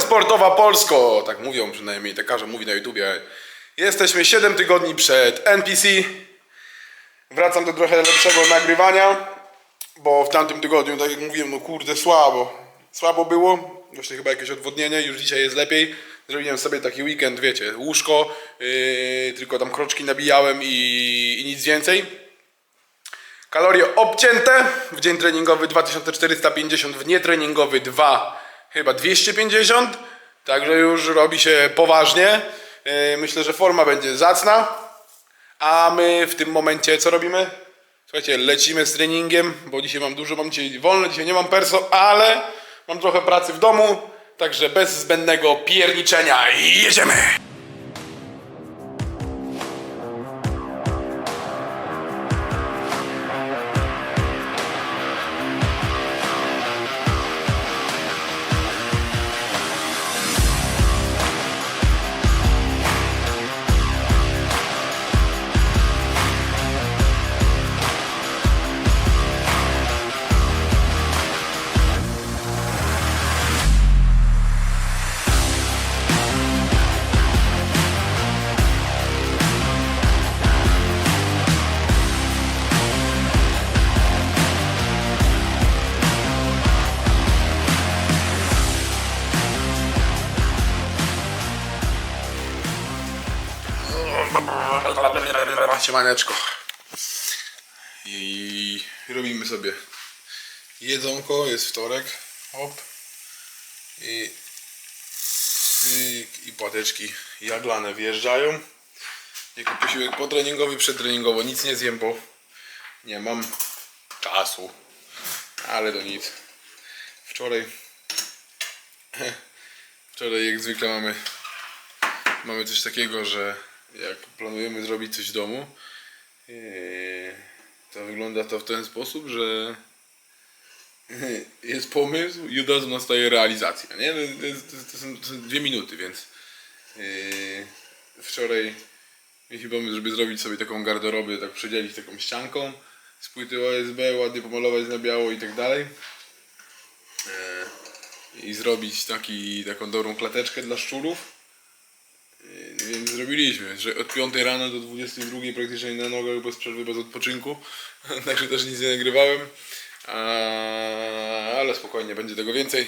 sportowa Polsko, tak mówią przynajmniej, tak każdy mówi na YouTubie. Jesteśmy 7 tygodni przed NPC. Wracam do trochę lepszego nagrywania, bo w tamtym tygodniu, tak jak mówiłem, no kurde, słabo. Słabo było, właśnie chyba jakieś odwodnienie, już dzisiaj jest lepiej. Zrobiłem sobie taki weekend, wiecie, łóżko, yy, tylko tam kroczki nabijałem i, i nic więcej. Kalorie obcięte w dzień treningowy 2450, w nietreningowy 2, chyba 250. Także już robi się poważnie. Yy, Myślę, że forma będzie zacna. A my w tym momencie co robimy? Słuchajcie, lecimy z treningiem, bo dzisiaj mam dużo, mam dzisiaj wolne, dzisiaj nie mam perso, ale mam trochę pracy w domu. Także bez zbędnego pierniczenia jedziemy! Siemaneczko. I robimy sobie jedzonko, jest wtorek. Hop. I, i, i płateczki jaglane wjeżdżają. Jako posiłek potreningowy, przedtreningowo nic nie zjem, bo nie mam czasu. Ale to nic. Wczoraj wczoraj jak zwykle mamy mamy coś takiego, że jak planujemy zrobić coś w domu, to wygląda to w ten sposób, że jest pomysł razu nastaje realizacja. Nie? To są dwie minuty, więc yy, wczoraj mieliśmy pomysł, żeby zrobić sobie taką garderobę, tak przedzielić taką ścianką z płyty OSB, ładnie pomalować na biało i tak dalej. Yy, I zrobić taki, taką dobrą klateczkę dla szczurów. Więc zrobiliśmy, że od 5 rano do 22 praktycznie na nogach bez przerwy, bez odpoczynku. Także też nic nie nagrywałem. A, ale spokojnie, będzie tego więcej.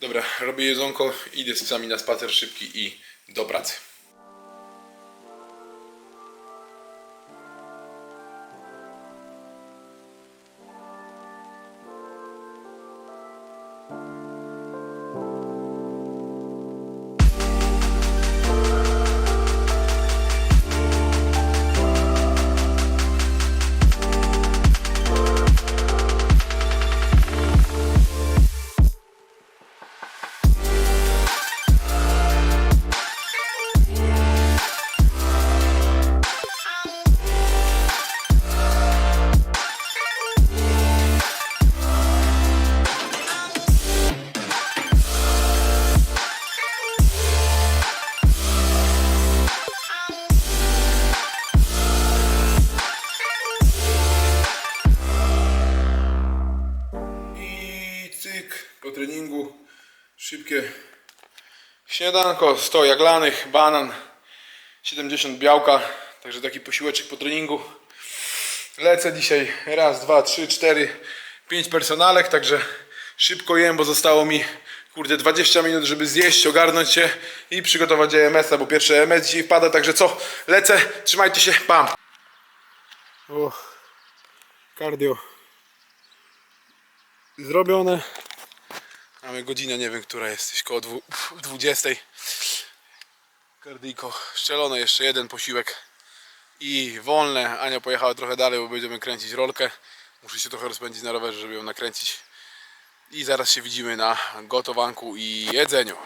Dobra, robię jedzonko, idę z psami na spacer szybki i do pracy. Po treningu szybkie śniadanko, 100 jaglanych, banan, 70 białka, także taki posiłeczek po treningu. Lecę dzisiaj raz, dwa, trzy, cztery, pięć personalek, także szybko jem, bo zostało mi kurde 20 minut, żeby zjeść, ogarnąć się i przygotować EMS-a, bo pierwszy EMS dzisiaj wpada, także co, lecę, trzymajcie się, pam! O, cardio zrobione. Mamy godzinę, nie wiem, która jest, koło dwu- 20. Kardyjko szczelone, jeszcze jeden posiłek i wolne. Ania pojechała trochę dalej, bo będziemy kręcić rolkę. Muszę się trochę rozpędzić na rowerze, żeby ją nakręcić. I zaraz się widzimy na gotowanku i jedzeniu.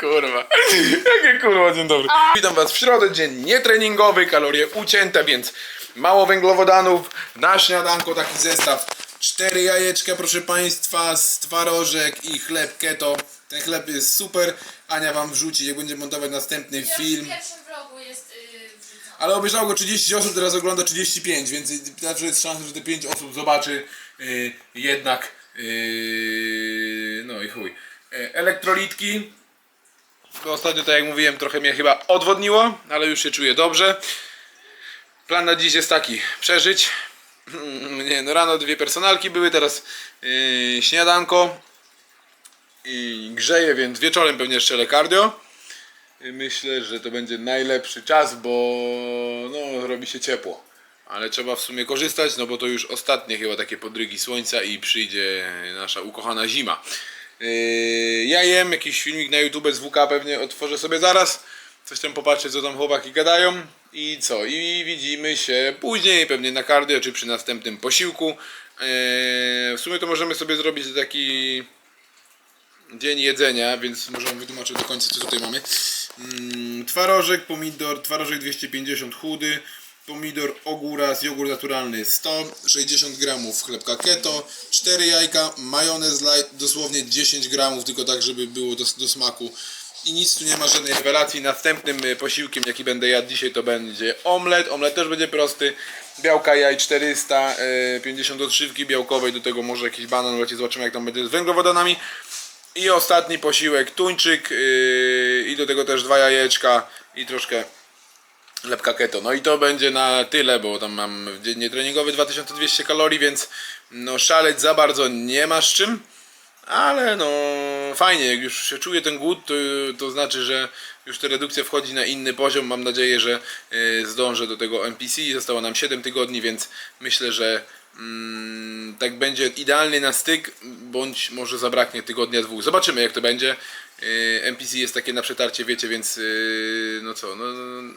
Kurwa. Jakie kurwa, dzień dobry. Witam was w środę, dzień nietreningowy, kalorie ucięte, więc mało węglowodanów. Na śniadanko taki zestaw. Cztery jajeczka, proszę państwa, z twarożek i chleb keto. Ten chleb jest super. Ania wam wrzuci, jak będzie montować następny film. w pierwszym vlogu jest yy, wrzucony. Ale obejrzało go 30 osób, teraz ogląda 35, więc zawsze jest szansa, że te 5 osób zobaczy yy, jednak. Yy, no i chuj. Yy, elektrolitki. Bo ostatnio, tak jak mówiłem, trochę mnie chyba odwodniło, ale już się czuję dobrze. Plan na dziś jest taki: przeżyć. Nie, no rano dwie personalki były, teraz yy, śniadanko i grzeję, więc wieczorem pewnie jeszcze cardio. Myślę, że to będzie najlepszy czas, bo no, robi się ciepło. Ale trzeba w sumie korzystać, no bo to już ostatnie chyba takie podrygi słońca i przyjdzie nasza ukochana zima. Yy, ja jem jakiś filmik na YouTube z WK pewnie otworzę sobie zaraz. Coś tam popatrzę co tam chłopaki gadają. I co? I widzimy się później, pewnie na cardio czy przy następnym posiłku. Yy, w sumie to możemy sobie zrobić taki dzień jedzenia, więc może wytłumaczę do końca co tutaj mamy. Mm, twarożek, pomidor, twarożek 250 chudy, pomidor ogóras, jogurt naturalny 100, 60 gramów chlebka keto, 4 jajka, majonez light, dosłownie 10 gramów, tylko tak żeby było do, do smaku. I nic tu nie ma żadnej rewelacji. Następnym y, posiłkiem, jaki będę jadł dzisiaj, to będzie omlet. Omlet też będzie prosty. Białka jaj 400, y, 50 odżywki białkowej, do tego może jakiś banan, lecie zobaczymy jak tam będzie z węglowodanami. I ostatni posiłek tuńczyk yy, i do tego też dwa jajeczka i troszkę lepka keto. No i to będzie na tyle, bo tam mam w dzień treningowy 2200 kalorii, więc no szaleć za bardzo nie ma z czym. Ale no fajnie, jak już się czuje ten głód, to, to znaczy, że już ta redukcja wchodzi na inny poziom. Mam nadzieję, że yy, zdążę do tego NPC. Zostało nam 7 tygodni, więc myślę, że mm, tak będzie idealny na styk, bądź może zabraknie tygodnia, dwóch. Zobaczymy jak to będzie. Yy, NPC jest takie na przetarcie, wiecie, więc yy, no co, no,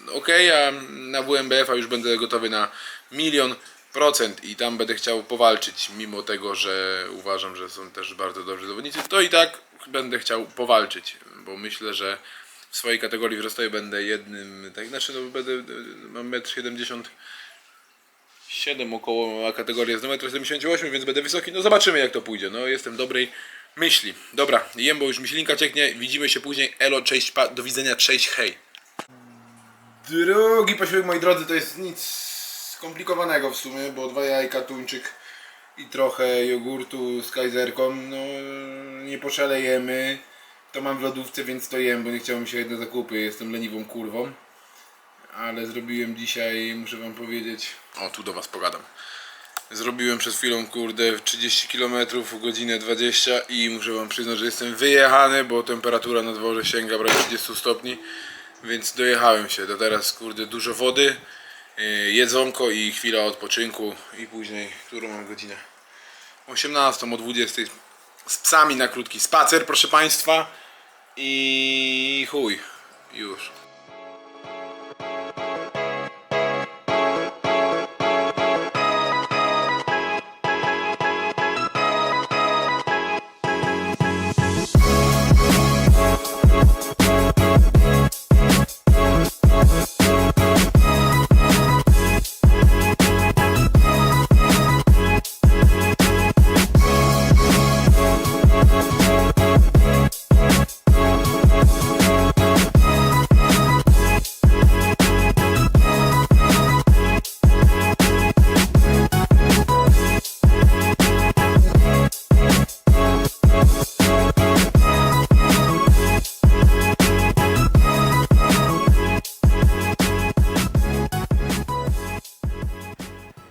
no okej, a na WMBF-a już będę gotowy na milion procent i tam będę chciał powalczyć, mimo tego, że uważam, że są też bardzo dobrzy zawodnicy, to i tak będę chciał powalczyć, bo myślę, że w swojej kategorii wzrostowej będę jednym, tak znaczy no będę, mam 1,70 m 7 około, a kategoria jest do 1,78 m, więc będę wysoki. No zobaczymy jak to pójdzie. No jestem dobrej myśli. Dobra, jem, bo już mi ślinka cieknie. Widzimy się później. Elo, cześć, pa, do widzenia, cześć, hej. Drugi posiłek, moi drodzy, to jest nic skomplikowanego w sumie, bo dwa jajka, tuńczyk i trochę jogurtu z kajzerką. No nie poszalejemy. To mam w lodówce, więc to jem, bo nie chciałem się jedne zakupy. Jestem leniwą kurwą ale zrobiłem dzisiaj, muszę wam powiedzieć. O, tu do was pogadam. Zrobiłem przed chwilą, kurde, 30 km w godzinę 20 i muszę wam przyznać, że jestem wyjechany, bo temperatura na dworze sięga prawie 30 stopni, więc dojechałem się. Do teraz, kurde, dużo wody, yy, jedzonko i chwila odpoczynku i później, którą mam godzinę? 18 o 20 z psami na krótki spacer, proszę państwa. I chuj, już.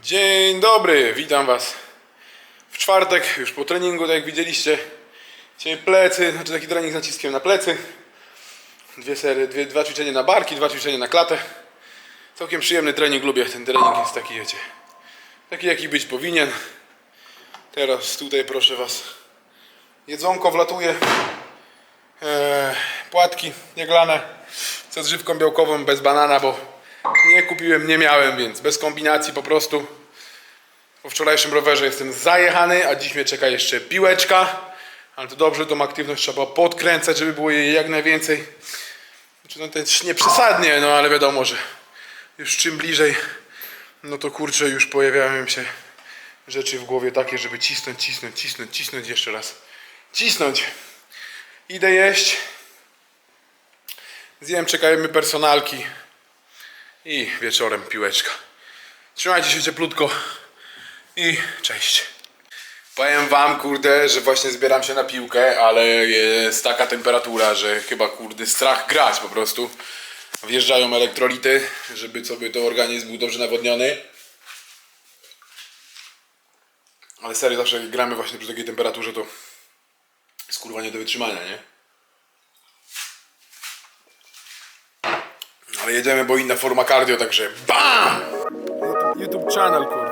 Dzień dobry, witam Was w czwartek, już po treningu, tak jak widzieliście. Dzisiaj plecy, znaczy taki trening z naciskiem na plecy. Dwie serie, dwie, dwa ćwiczenia na barki, dwa ćwiczenia na klatę. Całkiem przyjemny trening, lubię. Ten trening jest taki, wiecie, taki jaki być powinien. Teraz tutaj proszę Was, jedzonko wlatuje. Eee, płatki jaglane z odżywką białkową bez banana, bo nie kupiłem, nie miałem, więc bez kombinacji po prostu. Po wczorajszym rowerze jestem zajechany, a dziś mnie czeka jeszcze piłeczka. Ale to dobrze, tą aktywność trzeba podkręcać, żeby było jej jak najwięcej. Znaczy, no też nie przesadnie, no ale wiadomo, że już czym bliżej, no to kurczę, już pojawiają się rzeczy w głowie takie, żeby cisnąć, cisnąć, cisnąć, cisnąć jeszcze raz. Cisnąć. Idę jeść. Zjem, czekajmy personalki. I wieczorem piłeczka. Trzymajcie się cieplutko. I cześć. Powiem wam, kurde, że właśnie zbieram się na piłkę, ale jest taka temperatura, że chyba, kurde, strach grać po prostu. Wjeżdżają elektrolity, żeby sobie to organizm był dobrze nawodniony. Ale serio, zawsze jak gramy właśnie przy takiej temperaturze, to jest kurwa nie do wytrzymania, nie? Ale jedziemy, bo inna forma cardio, także BAM! YouTube, channel, kurde.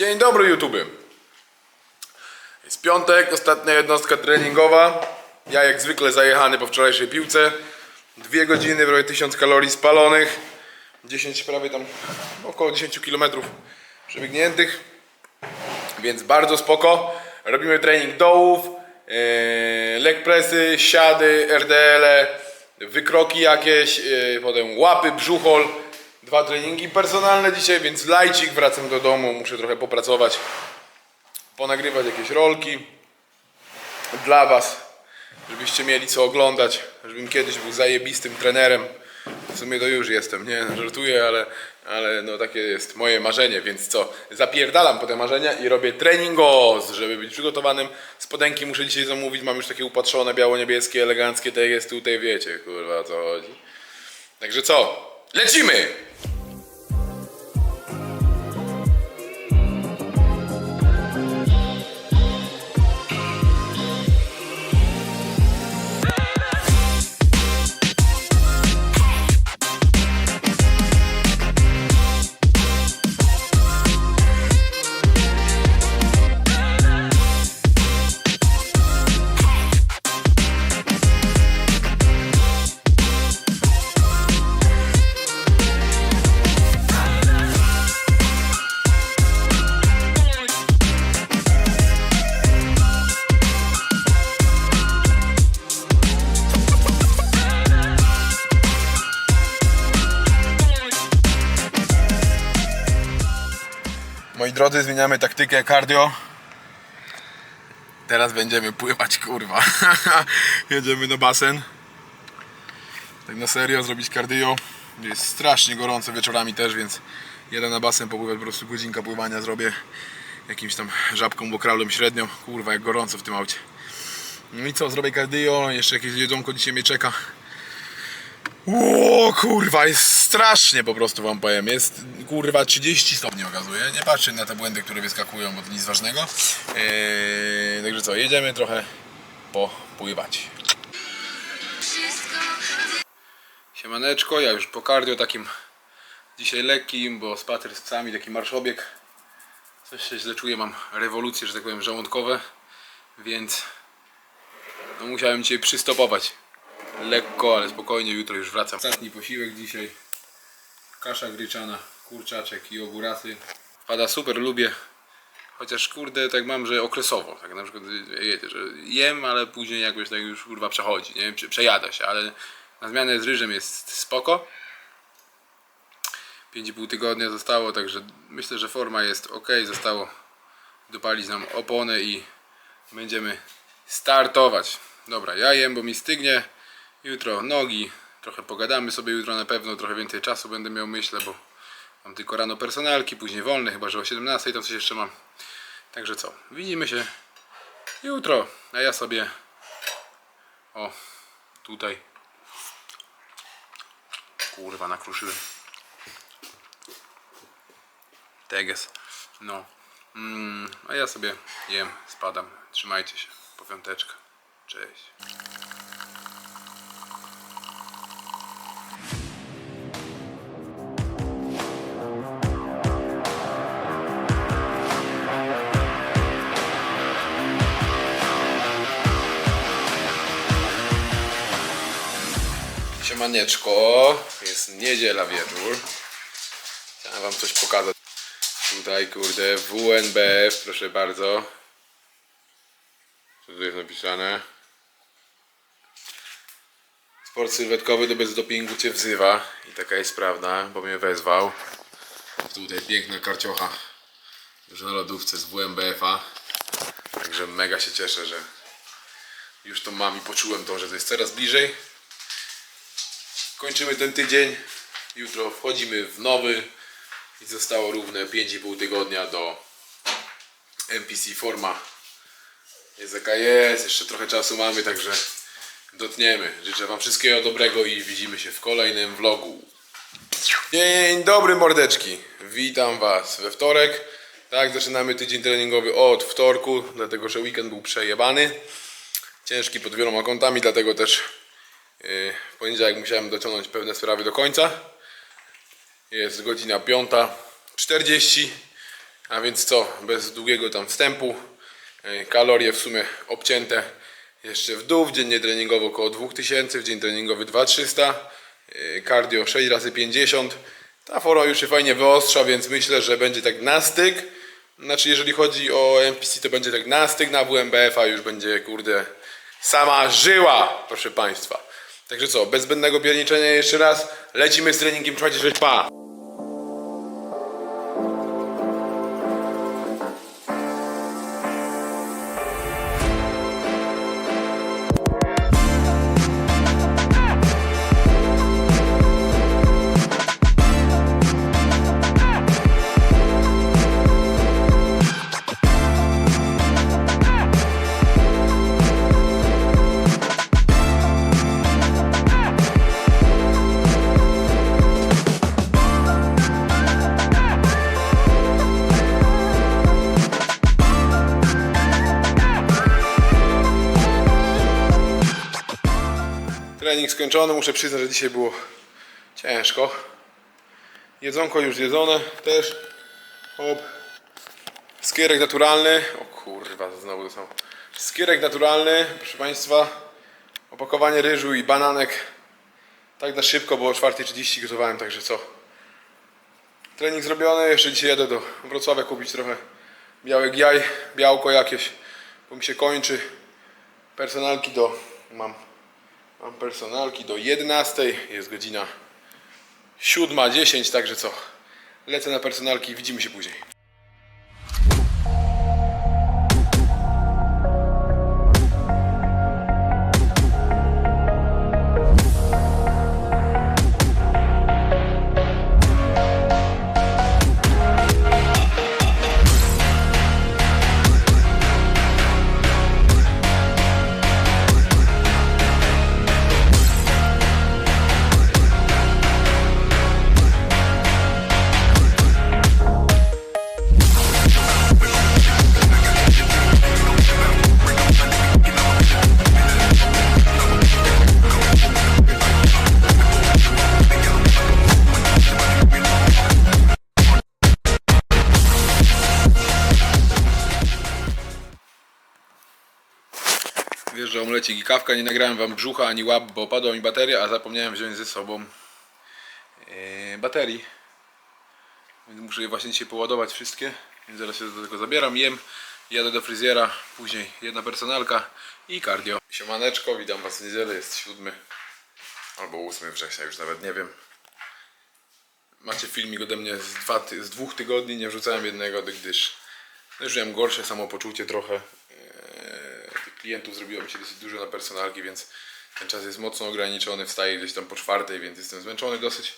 Dzień dobry YouTube. Jest piątek, ostatnia jednostka treningowa. Ja jak zwykle zajechany po wczorajszej piłce. Dwie godziny, prawie 1000 kalorii spalonych. 10 prawie tam około 10 km przebiegniętych. Więc bardzo spoko. Robimy trening dołów, yy, leg pressy, siady, RDL, wykroki jakieś, yy, potem łapy, brzuchol. Dwa treningi personalne dzisiaj, więc lajcik, wracam do domu, muszę trochę popracować, ponagrywać jakieś rolki dla was, żebyście mieli co oglądać, żebym kiedyś był zajebistym trenerem. W sumie to już jestem, nie, no, żartuję, ale, ale no takie jest moje marzenie, więc co, zapierdalam po te marzenia i robię treningos, żeby być przygotowanym. Spodenki muszę dzisiaj zamówić, mam już takie upatrzone, biało-niebieskie, eleganckie, te jest tutaj, wiecie, kurwa co chodzi. Także co, lecimy! Zmieniamy taktykę cardio. Teraz będziemy pływać, kurwa. Jedziemy na basen. Tak na serio, zrobić cardio. Jest strasznie gorąco wieczorami też, więc jadę na basen popływać, po prostu godzinka pływania zrobię. Jakimś tam żabką, bokralem średnio. Kurwa, jak gorąco w tym aucie. No i co, zrobię cardio, jeszcze jakieś jedzonko dzisiaj mnie czeka. O kurwa, jest strasznie po prostu wam powiem. Jest kurwa 30 stopni okazuje. Nie patrzcie na te błędy, które wyskakują, bo to nic ważnego. Eee, także co, jedziemy trochę popływać. Siemaneczko, ja już po cardio takim dzisiaj lekkim, bo spacer z psami, taki marszobieg. Coś się źle czuję, mam rewolucje, że tak powiem, żołądkowe, więc no, musiałem dzisiaj przystopować lekko, ale spokojnie, jutro już wracam. Ostatni posiłek dzisiaj. Kasza gryczana, kurczaczek i ogórasy. Wpada super, lubię. Chociaż kurde, tak mam, że okresowo. Tak na przykład, wiecie, że jem, ale później jakoś tak już kurwa przechodzi, nie? Prze- Przejada się, ale na zmianę z ryżem jest spoko. 5,5 tygodnia zostało, także myślę, że forma jest ok. Zostało dopalić nam oponę i będziemy startować. Dobra, ja jem, bo mi stygnie. Jutro nogi, trochę pogadamy sobie jutro na pewno, trochę więcej czasu będę miał myślę, bo mam tylko rano personalki, później wolne, chyba że o 17 tam coś jeszcze mam. Także co, widzimy się jutro, a ja sobie o tutaj kurwa nakruszyłem. Teges. No mm, a ja sobie jem, spadam. Trzymajcie się, po piąteczkę. Cześć Siemaneczko, jest niedziela wieczór. Chciałem wam coś pokazać. Tutaj kurde WNBF, proszę bardzo. Co tu jest napisane? Sport sylwetkowy do bez dopingu cię wzywa. I taka jest prawda, bo mnie wezwał. Tutaj piękna karciocha. Już na lodówce z WMBF-a. Także mega się cieszę, że już to mam i poczułem to, że to jest coraz bliżej. Kończymy ten tydzień. Jutro wchodzimy w nowy. I zostało równe 5,5 tygodnia do NPC forma. Jest jaka jest, jeszcze trochę czasu mamy, także dotniemy. Życzę Wam wszystkiego dobrego i widzimy się w kolejnym vlogu. Dzień dobry mordeczki. Witam Was we wtorek. Tak, zaczynamy tydzień treningowy od wtorku, dlatego że weekend był przejebany. Ciężki pod wieloma kątami, dlatego też w poniedziałek musiałem dociągnąć pewne sprawy do końca. Jest godzina 5.40, a więc co, bez długiego tam wstępu. Yy, Kalorie w sumie obcięte jeszcze w dół, w dziennie treningowo około 2000, w dzień treningowy 2300, yy, cardio 6 razy 50. Ta forma już się fajnie wyostrza, więc myślę, że będzie tak na styk. Znaczy, jeżeli chodzi o NPC, to będzie tak na styk, na WMBF, a już będzie, kurde, sama żyła, proszę Państwa. Także co, bez zbędnego pierniczenia jeszcze raz, lecimy z treningiem, trzymajcie się, pa! Trening skończony, muszę przyznać, że dzisiaj było ciężko. Jedzonko już zjedzone też. Hop. Skierek naturalny. O kurwa, znowu to samo. Skierek naturalny, proszę Państwa. Opakowanie ryżu i bananek. Tak na szybko, bo o 4.30 gotowałem, także co. Trening zrobiony, jeszcze dzisiaj jadę do Wrocławia kupić trochę białek jaj, białko jakieś, bo mi się kończy. Personalki do, mam Mam personalki do 11. Jest godzina 7.10, także co? Lecę na personalki, widzimy się później. Wiesz, że omlecik i kawka, nie nagrałem wam brzucha ani łap, bo padła mi bateria, a zapomniałem wziąć ze sobą yy, baterii. Więc muszę je właśnie dzisiaj poładować wszystkie, więc zaraz się do tego zabieram, jem, jadę do fryzjera, później jedna personalka i cardio. Siemaneczko, witam was w niedzielę, jest 7 albo 8 września, już nawet nie wiem. Macie filmik ode mnie z, dwa, z dwóch tygodni, nie wrzucałem jednego, gdyż no już miałem gorsze samopoczucie trochę. Klientów zrobiło mi się dosyć dużo na personalki, więc ten czas jest mocno ograniczony. Wstaję gdzieś tam po czwartej, więc jestem zmęczony dosyć.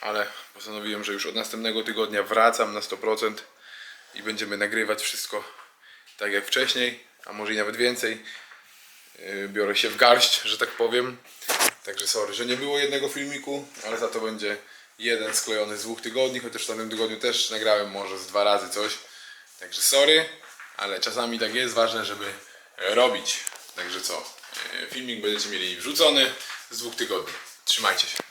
Ale postanowiłem, że już od następnego tygodnia wracam na 100% i będziemy nagrywać wszystko tak jak wcześniej, a może i nawet więcej. Yy, Biorę się w garść, że tak powiem. Także sorry, że nie było jednego filmiku, ale za to będzie jeden sklejony z dwóch tygodni, chociaż w tamtym tygodniu też nagrałem może z dwa razy coś. Także sorry, ale czasami tak jest, ważne, żeby robić. Także co, yy, filmik będziecie mieli wrzucony z dwóch tygodni. Trzymajcie się.